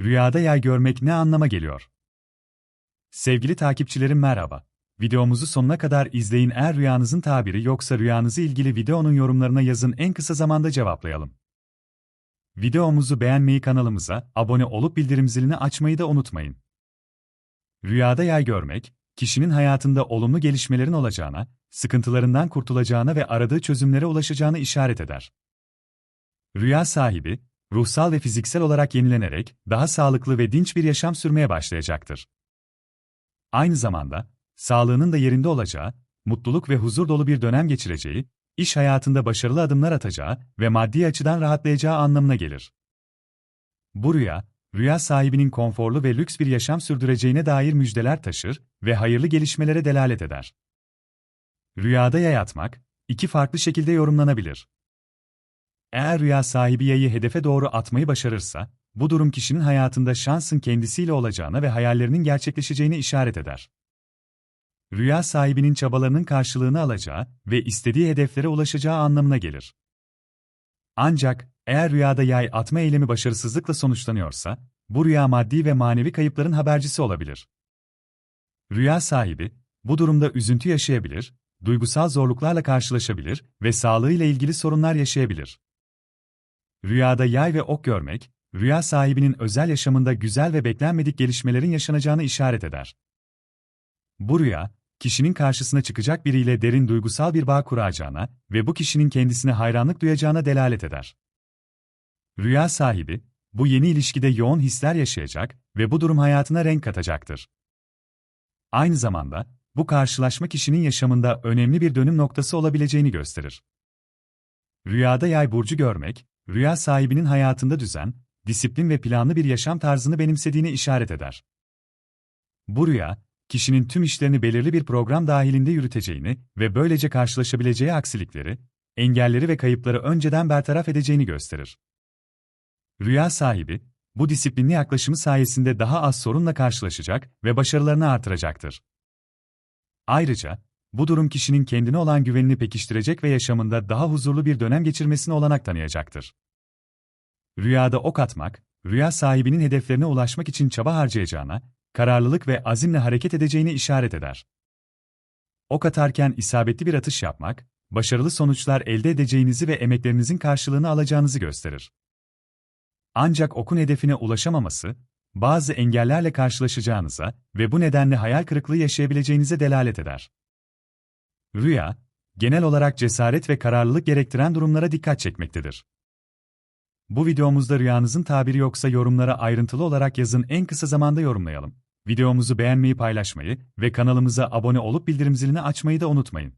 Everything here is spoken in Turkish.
Rüyada yay görmek ne anlama geliyor? Sevgili takipçilerim merhaba. Videomuzu sonuna kadar izleyin eğer rüyanızın tabiri yoksa rüyanızı ilgili videonun yorumlarına yazın en kısa zamanda cevaplayalım. Videomuzu beğenmeyi kanalımıza abone olup bildirim zilini açmayı da unutmayın. Rüyada yay görmek, kişinin hayatında olumlu gelişmelerin olacağına, sıkıntılarından kurtulacağına ve aradığı çözümlere ulaşacağını işaret eder. Rüya sahibi, ruhsal ve fiziksel olarak yenilenerek daha sağlıklı ve dinç bir yaşam sürmeye başlayacaktır. Aynı zamanda, sağlığının da yerinde olacağı, mutluluk ve huzur dolu bir dönem geçireceği, iş hayatında başarılı adımlar atacağı ve maddi açıdan rahatlayacağı anlamına gelir. Bu rüya, rüya sahibinin konforlu ve lüks bir yaşam sürdüreceğine dair müjdeler taşır ve hayırlı gelişmelere delalet eder. Rüyada yay atmak, iki farklı şekilde yorumlanabilir. Eğer rüya sahibi yayı hedefe doğru atmayı başarırsa, bu durum kişinin hayatında şansın kendisiyle olacağına ve hayallerinin gerçekleşeceğine işaret eder. Rüya sahibinin çabalarının karşılığını alacağı ve istediği hedeflere ulaşacağı anlamına gelir. Ancak, eğer rüyada yay atma eylemi başarısızlıkla sonuçlanıyorsa, bu rüya maddi ve manevi kayıpların habercisi olabilir. Rüya sahibi, bu durumda üzüntü yaşayabilir, duygusal zorluklarla karşılaşabilir ve sağlığıyla ilgili sorunlar yaşayabilir. Rüyada yay ve ok görmek, rüya sahibinin özel yaşamında güzel ve beklenmedik gelişmelerin yaşanacağını işaret eder. Bu rüya, kişinin karşısına çıkacak biriyle derin duygusal bir bağ kuracağına ve bu kişinin kendisine hayranlık duyacağına delalet eder. Rüya sahibi, bu yeni ilişkide yoğun hisler yaşayacak ve bu durum hayatına renk katacaktır. Aynı zamanda, bu karşılaşma kişinin yaşamında önemli bir dönüm noktası olabileceğini gösterir. Rüyada yay burcu görmek, rüya sahibinin hayatında düzen, disiplin ve planlı bir yaşam tarzını benimsediğini işaret eder. Bu rüya, kişinin tüm işlerini belirli bir program dahilinde yürüteceğini ve böylece karşılaşabileceği aksilikleri, engelleri ve kayıpları önceden bertaraf edeceğini gösterir. Rüya sahibi, bu disiplinli yaklaşımı sayesinde daha az sorunla karşılaşacak ve başarılarını artıracaktır. Ayrıca, bu durum kişinin kendine olan güvenini pekiştirecek ve yaşamında daha huzurlu bir dönem geçirmesine olanak tanıyacaktır. Rüyada ok atmak, rüya sahibinin hedeflerine ulaşmak için çaba harcayacağına, kararlılık ve azimle hareket edeceğini işaret eder. Ok atarken isabetli bir atış yapmak, başarılı sonuçlar elde edeceğinizi ve emeklerinizin karşılığını alacağınızı gösterir. Ancak okun hedefine ulaşamaması, bazı engellerle karşılaşacağınıza ve bu nedenle hayal kırıklığı yaşayabileceğinize delalet eder. Rüya, genel olarak cesaret ve kararlılık gerektiren durumlara dikkat çekmektedir. Bu videomuzda rüyanızın tabiri yoksa yorumlara ayrıntılı olarak yazın en kısa zamanda yorumlayalım. Videomuzu beğenmeyi paylaşmayı ve kanalımıza abone olup bildirim zilini açmayı da unutmayın.